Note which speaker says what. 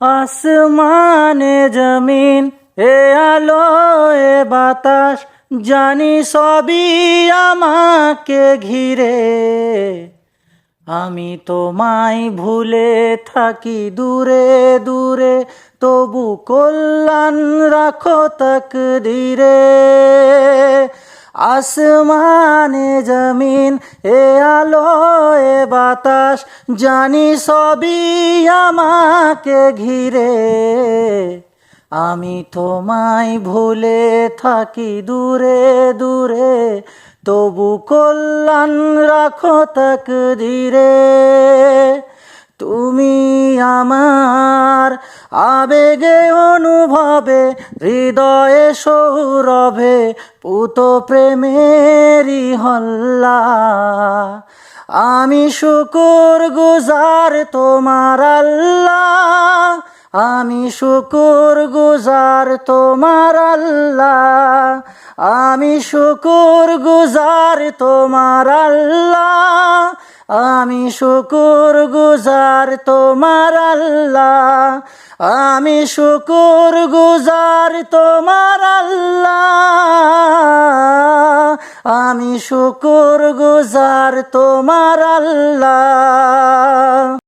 Speaker 1: আসমানে জমিন, এ আলো এ বাতাস, জানি সবই আমাকে ঘিরে। আমি তোমায় ভুলে থাকি দূরে দূরে, তবু কল্যাণ রাখো তকদিরে। আসমানে জমিন, এ আলো এ বাতাস, জানি সবই আমাকে ঘিরে। আমি তোমায় ভুলে থাকি দূরে দূরে, তবু কল্যাণ রাখো তকদিরে। তুমি আমার আবেগে অনুভবে, হৃদয়ে সৌরভে পুত প্রেমেরই হল্লা। আমি শুকুর গুজার তোমার আল্লাহ আমি শুকুর গুজার তোমার আল্লাহ আমি শুকুর গুজার তোমার আল্লাহ আমি শুকুর গুজার তোমার আল্লাহ। আমি শুকুর গুজার তোমার আল্লাহ। আমি শুকুর গুজার তোমার আল্লাহ।